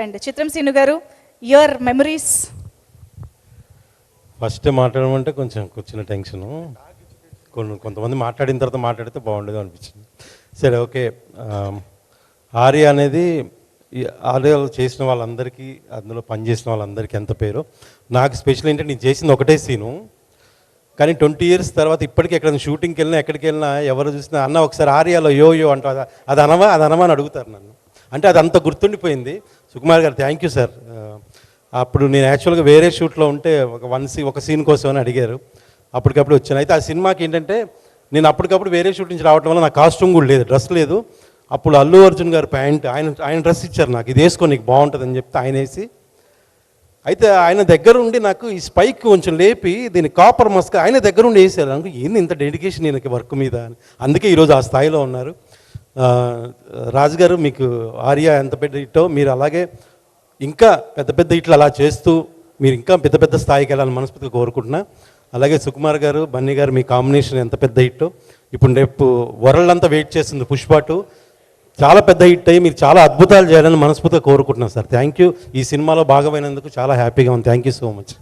And చిత్రం scene గారు your memories first మాట్లాడమంటే కొంచెం కూర్చున్న టెన్షన్. కొన్ని కొంతమంది మాట్లాడిన తర్వాత మాట్లాడితే బాగుండేది అనిపించింది. సరే ఓకే. ఆర్య అనేది ఆర్యలు చేసిన వాళ్ళందరికీ అందులో పనిచేసిన వాళ్ళందరికీ ఎంత పేరు? నాకు స్పెషల్ ఏంటంటే నేను చేసింది ఒకటే సీను. కానీ ట్వంటీ ఇయర్స్ తర్వాత ఇప్పటికీ ఎక్కడ షూటింగ్కి వెళ్ళినా ఎక్కడికి వెళ్ళినా ఎవరు చూసినా అన్న ఒకసారి ఆర్యాలో యో యో అంటూ అది- అది అనవా అది అనవా అని అడుగుతారు నన్ను. అంటే అది అంత గుర్తుండిపోయింది. సుకుమార్ గారు థ్యాంక్ యూ సార్ అప్పుడు నేను యాక్చువల్గా వేరే షూట్లో ఉంటే ఒక వన్ సీ ఒక సీన్ కోసం అని అడిగారు. అప్పటికప్పుడు వచ్చాను. అయితే ఆ సినిమాకి ఏంటంటే నేను అప్పటికప్పుడు వేరే షూట్ నుంచి రావడం వల్ల నా కాస్ట్యూమ్ కూడా లేదు డ్రెస్ లేదు. అప్పుడు అల్లు అర్జున్ గారు ప్యాంట్ ఆయన ఆయన డ్రెస్ ఇచ్చారు నాకు. ఇది వేసుకో నీకు బాగుంటుంది అని చెప్తే ఆయన వేసి. అయితే ఆయన దగ్గర ఉండి నాకు ఈ స్పైక్ కొంచెం లేపి దీన్ని కాపర్ మస్క్ ఆయన దగ్గర ఉండి వేసారు. అనుకో ఏంది ఇంత డెడికేషన్ ఈయనకి వర్క్ మీద? అని. అందుకే ఈరోజు ఆ స్థాయిలో ఉన్నారు. రాజుగారు రాజు గారు మీకు ఆర్య ఎంత పెద్ద హిట్టో మీరు అలాగే ఇంకా పెద్ద పెద్ద ఇట్లు అలా చేస్తూ మీరు ఇంకా పెద్ద పెద్ద స్థాయికి వెళ్ళాలని మనస్ఫూర్తిగా కోరుకుంటున్నా. అలాగే సుకుమార్ గారు బన్నీ గారు మీ కాంబినేషన్ ఎంత పెద్ద హిట్టో. ఇప్పుడు రేపు వరల్డ్ అంతా వెయిట్ చేస్తుంది పుష్పాటు చాలా పెద్ద హిట్ అయ్యి మీరు చాలా అద్భుతాలు చేయాలని మనస్ఫూర్తిగా కోరుకుంటున్నాను సార్. Thank you. ఈ సినిమాలో భాగమైనందుకు చాలా హ్యాపీగా ఉంది. Thank you so much.